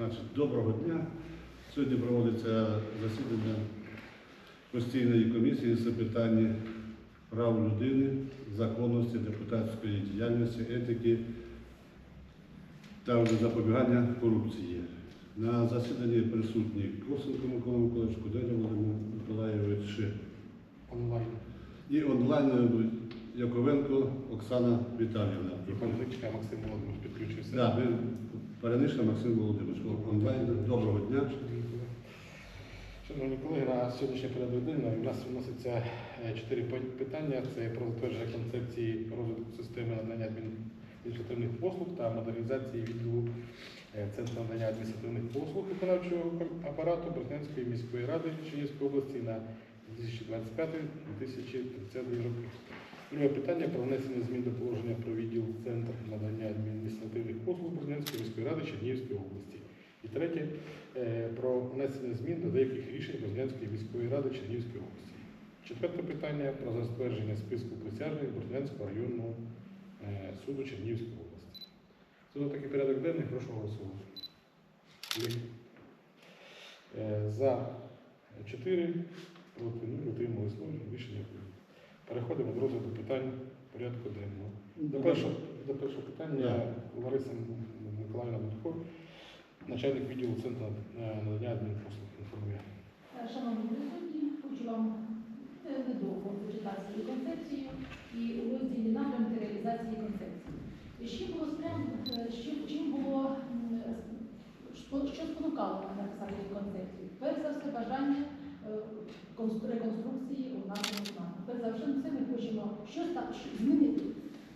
Значить, доброго дня. Сьогодні проводиться засідання постійної комісії з питань прав людини, законності, депутатської діяльності, етики та запобігання корупції. На засіданні присутні Косенко Микола Миколаївич, Куделя Володимир Миколаївич онлайн. і онлайн Яковенко Оксана Віталіївна. І Максим Володимирович підключився. Да, ви перенишли Максим Володимирович. Онлайн. Доброго дня. Шановні колеги, на сьогоднішній порядок денний у нас вноситься е, чотири питання. Це про затвердження концепції розвитку системи надання адміністративних послуг та модернізації відділу е, Центру надання адміністративних послуг виконавчого апарату Бердянської міської ради Чернігівської області на 2025-2030 роки. Друге питання про внесення змін до положення про відділ Центр надання адміністративних послуг Бердянської міської ради Чернігівської області. І третє е, про внесення змін до деяких рішень Борзнянської міської ради Чернігівської області. Четверте питання про затвердження списку присяжних Борзнянського районного е, суду Чернігівської області. Це такий порядок денний, прошу голосувати. Е, За 4, проти 0, утримались 0, рішення Переходимо до питань порядку денного. До першого, до першого питання Лариса Миколаївна Дудко, начальник відділу Центру е, надання адмінпослуг інформує. Шановні присутні, хочу вам е, недовго зачитати свою концепцію і у розділі напрямки реалізації концепції. І чим було спрям, е, чим, було, е, що спонукало мене написати цю концепцію? Перш за все, бажання е, реконструкції у нашому плані. Перш за все, ми хочемо щось змінити.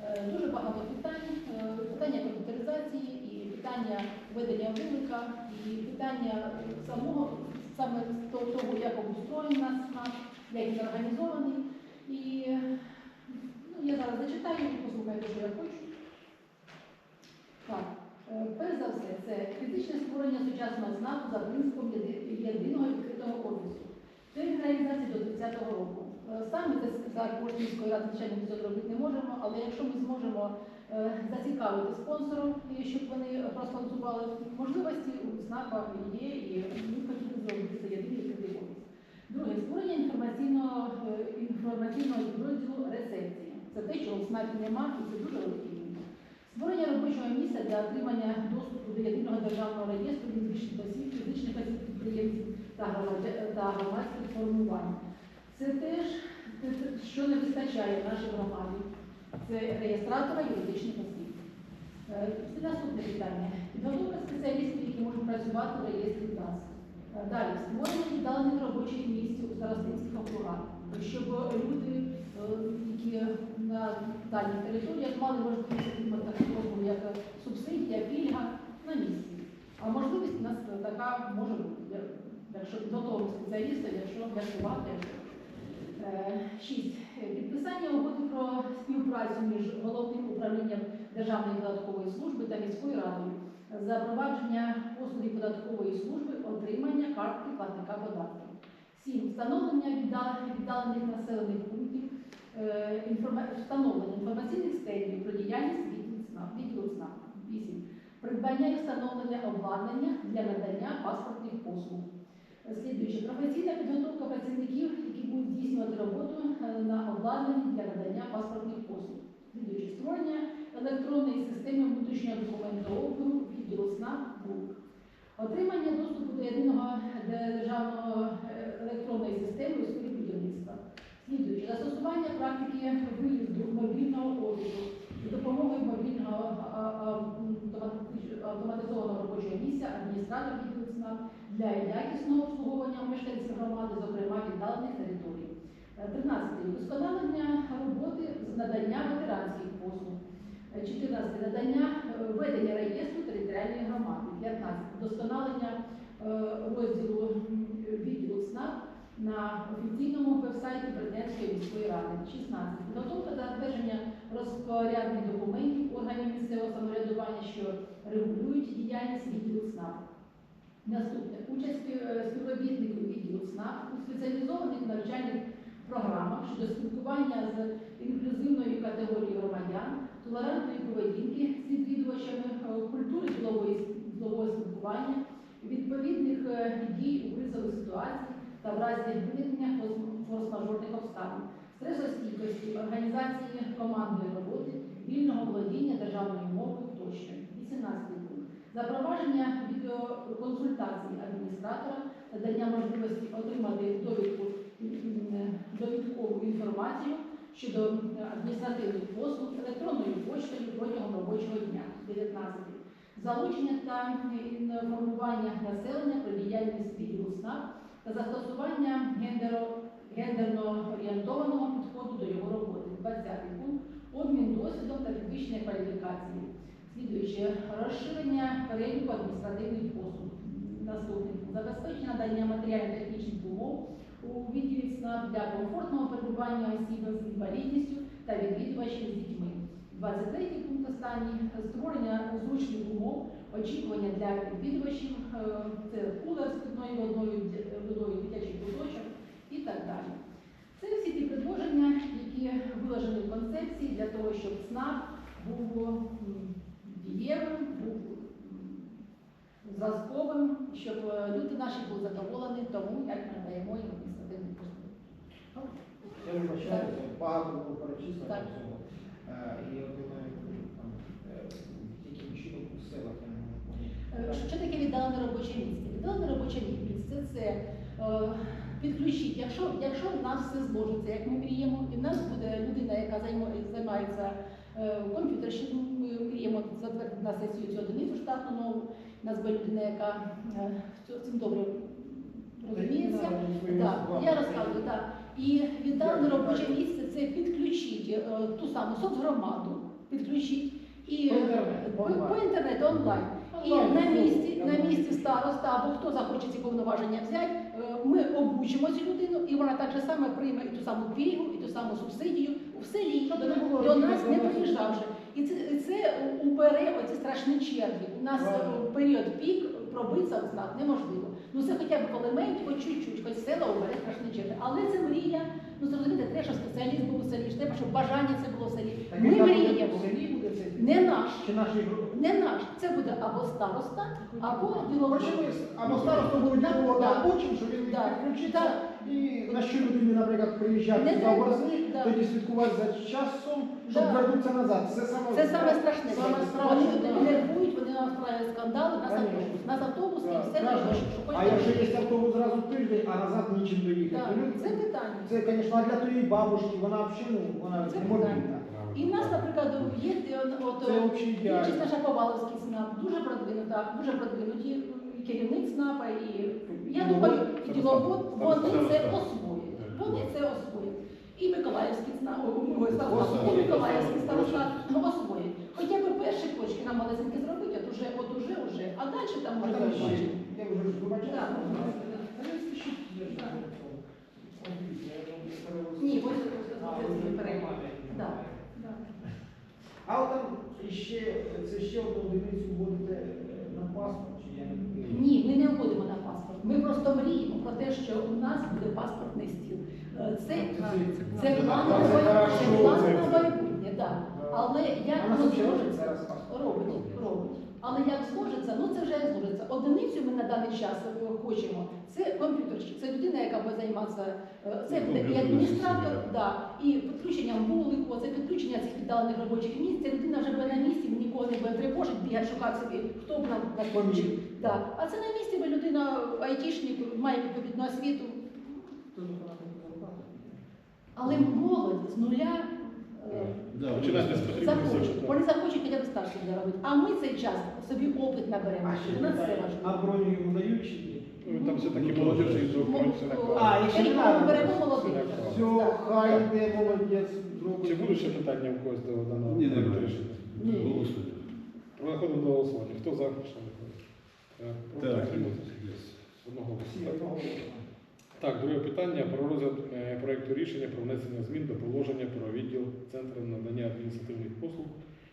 Е, Дуже багато питань, е, питання комп'ютеризації, і питання ведення вулика, і питання самого саме того, як обустроєний нас, наш, як він організований. І ну, я зараз зачитаю, ви послухайте, що я хочу. Так, е, перш за все, це фізичне створення сучасного знаку за принципом єдиного відкритого офісу. Це реалізація до 30-го року. Е, Саме це за кошти ради, звичайно, ми зробити не можемо, але якщо ми зможемо е, зацікавити спонсорів, щоб вони проспонсорували можливості у СНАПа є, і ми хотіли зробити це єдиний відкритий. Друге, створення інформаційного, е, інформаційного підрозділу рецепції. Це те, що у СНАПі немає, і це дуже великий. Створення робочого місця для отримання доступу до єдиного державного реєстру фізичних осіб, фізичних осіб підприємців та громадських формувань. Це теж те, те, що не вистачає нашій громаді. Це реєстратора юридичних осіб. Е, Це наступне питання. Підготовка спеціалістів, які можуть працювати в реєстрі ДАС. Е, Далі створення віддалених робочих місць у старостинських округах, щоб люди, е, які на дальніх територіях мали можливість таку послугу, як субсидія, пільга на місці. А можливість у нас така може бути, якщо підготовимо спеціаліста, якщо врятувати. Е, Шість. Підписання угоди про співпрацю між головним управлінням Державної податкової служби та міською радою запровадження послуги податкової служби, отримання картки платника податків. Сім. Встановлення віддалених населених пунктів, е, встановлення інформаційних стендів про діяльність відділу відділу Вісім. Придбання і встановлення обладнання для надання паспортних послуг. Слідуючи, професійна підготовка працівників, які будуть здійснювати роботу е, на обладнанні для надання паспортних послуг. Слідуючи, створення електронної системи внутрішнього документообігу відділу СНАП. Отримання доступу до єдиного державного е, електронної системи у сфері будівництва. Слідуючи, застосування практики виїзду мобільного офісу з допомогою мобільного автоматизованого робочого місця адміністратор відділу СНАП для якісного обслуговування мешканців громади, зокрема віддалених територій. Е, 13. Удосконалення роботи з надання ветеранських послуг. Е, 14. Надання е, ведення реєстру територіальної громади. 15. Вдосконалення е, розділу відділу СНАП на офіційному веб-сайті Бердянської міської ради. 16. Підготовка та затвердження розпорядних документів органів місцевого самоврядування, що регулюють діяльність відділу СНАП. Наступне участь е, співробітників відділу СНАП у спеціалізованих навчальних програмах щодо спілкування з інклюзивною категорією громадян, толерантної поведінки з відвідувачами е, культури ділового спілкування, е, дій у кризових ситуаціях та в разі виникнення форс- форс-мажорних обставин, стресостійкості, організації командної роботи, вільного володіння державною мовою тощо. 18 пункт. Запровадження відеоконсультацій адміністратора, надання можливості отримати довідку, довідкову інформацію щодо адміністративних послуг електронною поштою протягом робочого дня. 19. Залучення та інформування населення про діяльність відділу СНАП та застосування гендерно орієнтованого підходу до його роботи. 20 пункт. Обмін досвідом та підвищення кваліфікації. Слідуюче розширення переліку адміністративних послуг. Наступний пункт. забезпечення надання матеріально-технічних умов у відділі СНАП для комфортного перебування осіб з інвалідністю та відвідувачів з дітьми. 23 пункт останній створення зручних умов, очікування для відвідувачів, е, це кулер з питною водою, водою дитячий куточок і так далі. Це всі ті предложення, які виложені в концепції для того, щоб СНАП був м, був зразковим, щоб е, люди наші були задоволені тому, як ми надаємо їм адміністративні послуги. Я вибачаю, багато було перечислено Так. всього. Е, І я думаю, там, е, яким чином у селах я не можу. Що таке віддалене робоче місце? Віддалене робоче місце це підключити. Якщо, якщо в нас все зложиться, як ми мріємо, і в нас буде людина, яка займається комп'ютерщиком, ми на сесію цю одиницю штатну нову. Буде людина, яка е, цим добре розуміється. Так, я розказую, так. І віддане робоче місце це підключити е, ту саму соцгромаду, підключити і По інтернету, по, інтернету онлайн. І на місці, на місці староста або хто захоче ці повноваження взяти, е, ми обучимо цю людину, і вона так же саме прийме і ту саму пільгу, і ту саму субсидію в селі, до, нас не приїжджавши. І це, це убере оці страшні черги. У нас Правильно. е, в період пік пробитися в знак неможливо. Ну це хоча б в елементі, хоч чуть-чуть, хоч села убере страшні черги. Але це мрія. Ну зрозумієте, треба, щоб спеціаліст був у селі, треба, щоб бажання це було в селі. Так Ми буде мріємо. в селі буде це? Не наш. Чи наші групи? Не наш. Це буде або староста, або. Хочемо або старосту буде Так, діловода, так. а потім, щоб він Так, підключиться. І на що людині, наприклад, приїжджати за треба, да. тоді слідкувати за часом, щоб Да. вернутися назад. Це саме, Це саме страшне. Саме Вони страшне, люди да. нервують, вони нам справляють скандали, нас автобус, нас автобус і все страшно. таке, що А якщо є автобус зразу в тиждень, а назад нічим доїхати. Люди- це питання. Це, звісно, а для тієї бабушки, вона взагалі ну, вона Це не мобільна. І в нас, наприклад, є е, от більшість наша Поваловський СНАП, дуже продвинута, дуже продвинуті керівник СНАПа, і я думаю, і діловод, вони це освоять. Вони це освоять. І Миколаївський і Миколаївський старостат ну, освоять. Хоча б перші точки нам малесенькі зробити, от уже, от уже, уже, а далі там не перевозив. Ні, ось А, так. А от там ще, це ще одну одиницю вводите е, на паспорт, чи я не? Ні, ми не вводимо на паспорт. Ми просто мріємо про те, що у нас буде паспортний стіл. Е, Це, це плани на Це майбутнє, це на так. Але як воно зложиться? Робить, робить. Але як зложиться, ну це вже як зложиться. Одиницю ми на даний час е, хочемо. Це комп'ютерщик, це людина, яка буде займатися, е, це Ну, буде і адміністратор, да, і підключенням вулику, це підключення цих віддалених робочих місць. Ця людина вже буде на місці, нікого не буде тривожить, бігати, шукати собі, хто б нам підключив. Да. А це на місці, бо людина айтішник, має відповідну освіту. Не. Але молодь з нуля е, Да, захочуть. Вони захочуть хоча б старші заробити. А ми цей час собі опит наберемо. А Для нас це питання, а броню йому дають чи ні? Ну, Там все-таки Ну, молодежі і А, не Рік беремо молодих. Все, хай йде, молодець. Чи будуть ще питання в когось до даного Ні, не? Ні. Голосуйте. Переходимо до голосування. Хто за? Так. Одного Всі голосу. одного. Так, друге питання про розгляд е, проекту рішення про внесення змін до положення про відділ Центру надання адміністративних послуг.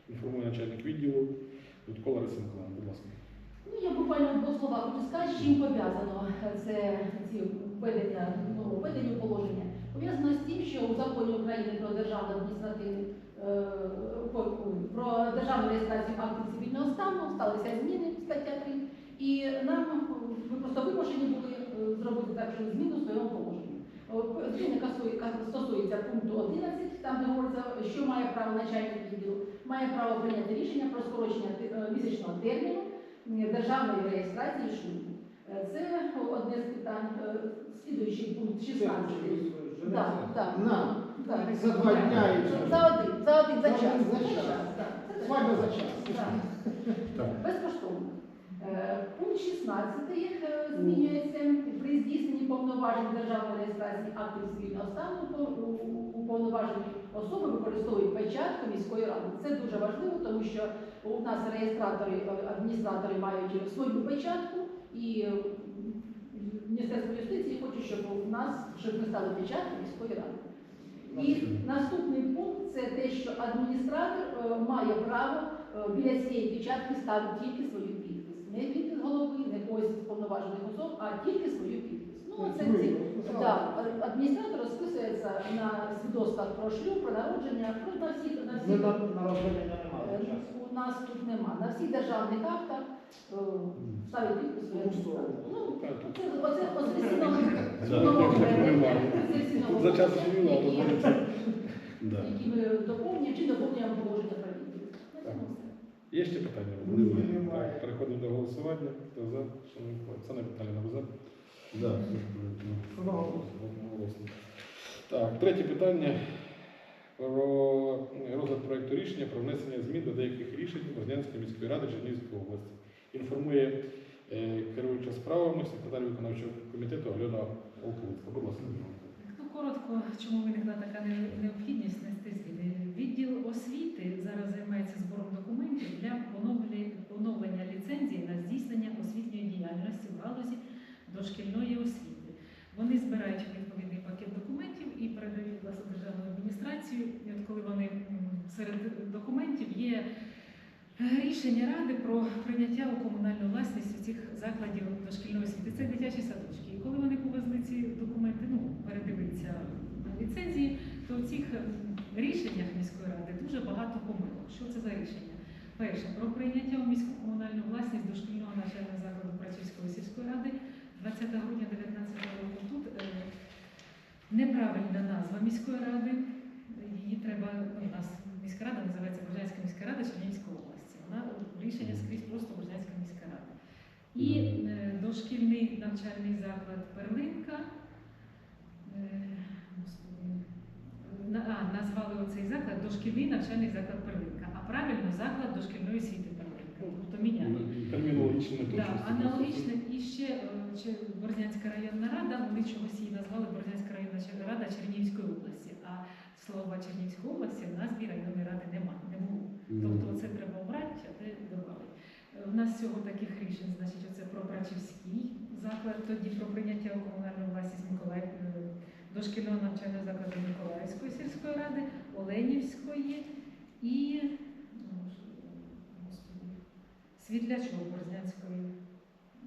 Інформує начальник відділу Людко Лариса Миколаївна, будь ласка. Ну, я буквально в двох словах хочу сказати, з чим пов'язано це ці введення, ну, введення положення. Пов'язано з тим, що у законі України про державну адміністративну е, про державну реєстрацію актів цивільного стану сталися зміни стаття 3, і нам ми просто вимушені затверджує зміну в своєму положенні. О, Зміни касує- стосується пункту 11, там де говориться, що має право начальник відділу, має право прийняти рішення про скорочення е, місячного терміну державної реєстрації шлюбу. Е, Це одне з питань, е, слідуючий пункт 16. Так, так, так. За два дня і. За один, за один, за час. так. Свадьба за час. Так. Так. Безкоштовно. Е, Пункт 16 е, змінюється при здійсненні повноважень державної реєстрації актів цивільного стану уповноважені особи використовують печатку міської ради. Це дуже важливо, тому що у нас реєстратори, е, адміністратори мають свою печатку і Міністерство юстиції хоче, щоб у нас щоб ми стали печаткою міської ради. І наступний пункт це те, що адміністратор має право біля цієї печатки ставити тільки свою. Не підпис голови, не когось з повноважених особ, а тільки свою підпис. Ну, це ці, да, адміністратор розписується на свідоцтвах про шлюб, про народження, про на всіх на Ну, всіх. на, на Е, немає. У нас тут нема. На всіх державних актах е, ставить підпис своєї Ну. Ну, оце, оце, оце всі всі. Да. які ми доповнюємо чи доповнюємо положення про відділ. На цьому все. Є ще питання? Немає. Так, переходимо до голосування. Хто за? Шановні колеги? Оксана Віталіївна, ви за? Да. Одноголосно. Так, третє питання про розгляд проекту рішення про внесення змін до деяких рішень Борзнянської міської ради Чернігівської області. Інформує е, керуюча справами секретар виконавчого комітету Альона Олковицька. Будь ласка. Ну, коротко, чому виникла така необхідність нести зміни. Займається збором документів для поновлення, ліцензії на здійснення освітньої діяльності в галузі дошкільної освіти. Вони збирають відповідний пакет документів і передають власне державну адміністрацію. І от коли вони серед документів є е, рішення ради про прийняття у комунальну власність цих закладів дошкільної освіти. Це дитячі садочки. І коли вони повезли ці документи, ну передивитися на ліцензії, то в цих рішеннях міської ради дуже багато помилок. Що це за рішення? Перше, про прийняття у міську комунальну власність дошкільного навчального закладу Працівської сільської ради 20 грудня 2019 року. Тут е, неправильна назва міської ради. Її треба, ну, у нас міська рада називається Боржанська міська рада Чернігівської області. Вона рішення скрізь просто Боржанська міська рада. І е, дошкільний навчальний заклад Перлинка. Е, оцей заклад дошкільний навчальний заклад Перлинка, а правильно заклад дошкільної освіти Перлинка. Тобто міняють. Термінологічно Да, аналогічно і ще е, Борзнянська районна рада, вони чогось її назвали Борзнянська районна рада Чернігівської області. А слова Чернігівської області в назві районної ради немає, не було. Тобто це треба обрати, а де додати. У нас всього таких рішень, значить, оце про Прачівський заклад, тоді про прийняття у комунальну власність Миколаїв е, дошкільного навчального закладу Миколаївської сільської ради, Оленівської і ну, Світлячок Борзнянської.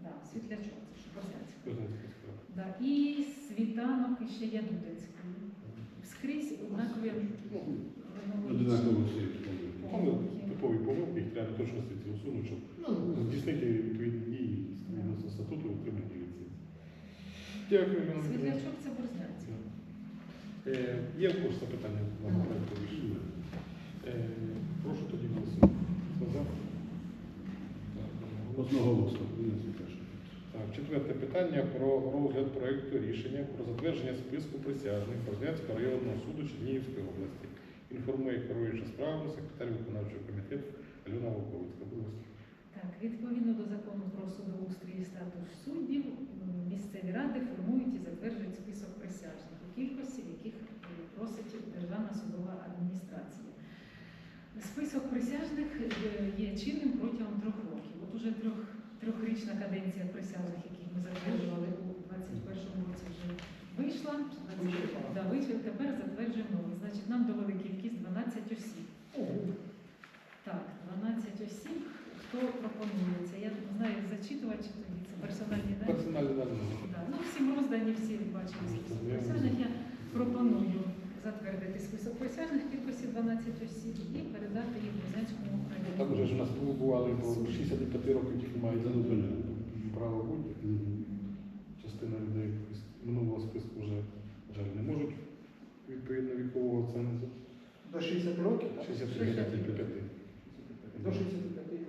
Да, Світлячок, це ж Борзнянська. Да, і світанок і ще Ядудинської. Скрізь однакові типові помилки, їх треба точності ці усунути, щоб здійснити відповідні дії статуту отримання ліцензії. Дякую, Світлячок це Борзнянська. Є в проекту рішення? Е, Прошу тоді голосувати. Одноголосно. Так, четверте питання про розгляд проекту рішення про затвердження списку присяжних Борзнянського районного суду Чернігівської області. Інформує керуюча справами секретар виконавчого комітету Альона Волковицька. Так, відповідно до закону про судоустрій і статус суддів, місцеві ради формують і затверджують список присяжних у кількості, в яких е, просить Державна судова адміністрація. Список присяжних е, є чинним протягом трьох років. От уже трьох, трьохрічна каденція присяжних, яких ми затверджували у 2021 році, вже вийшла. Да, вийшла, тепер затверджуємо. Значить, нам довели кількість 12 осіб. Так, 12 осіб. Хто пропонується? Я не знаю, зачитувати чи тоді це персональні дані. Персональні дані. Да. Ну, всім роздані, всі бачили затвердити список присяжних кількості 12 осіб і передати їх Музенському району. Також у нас побували, бо 65 років тільки мають задоволення право бути. Частина людей минулого списку вже жаль не можуть відповідно вікового цензу. До 60 років? 65. До 65.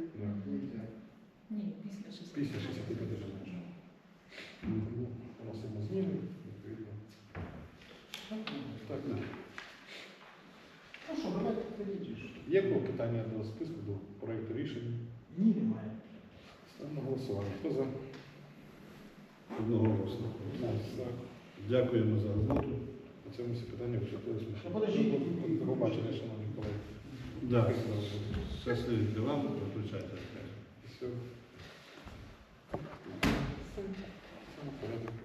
Ні, після 65. Після 65 вже можна. Ну, Вносимо зміни. Є було питання до списку, до проєкту рішення? Ні, немає. Ставимо голосування. Хто за? Одноголосно. Так. Дякуємо за роботу. На цьому всі питання вичерпалися. Ну, подождіть. До побачення, шановні колеги. Да. Щасливі для вам, виключайте. Все. Все. Це порядок.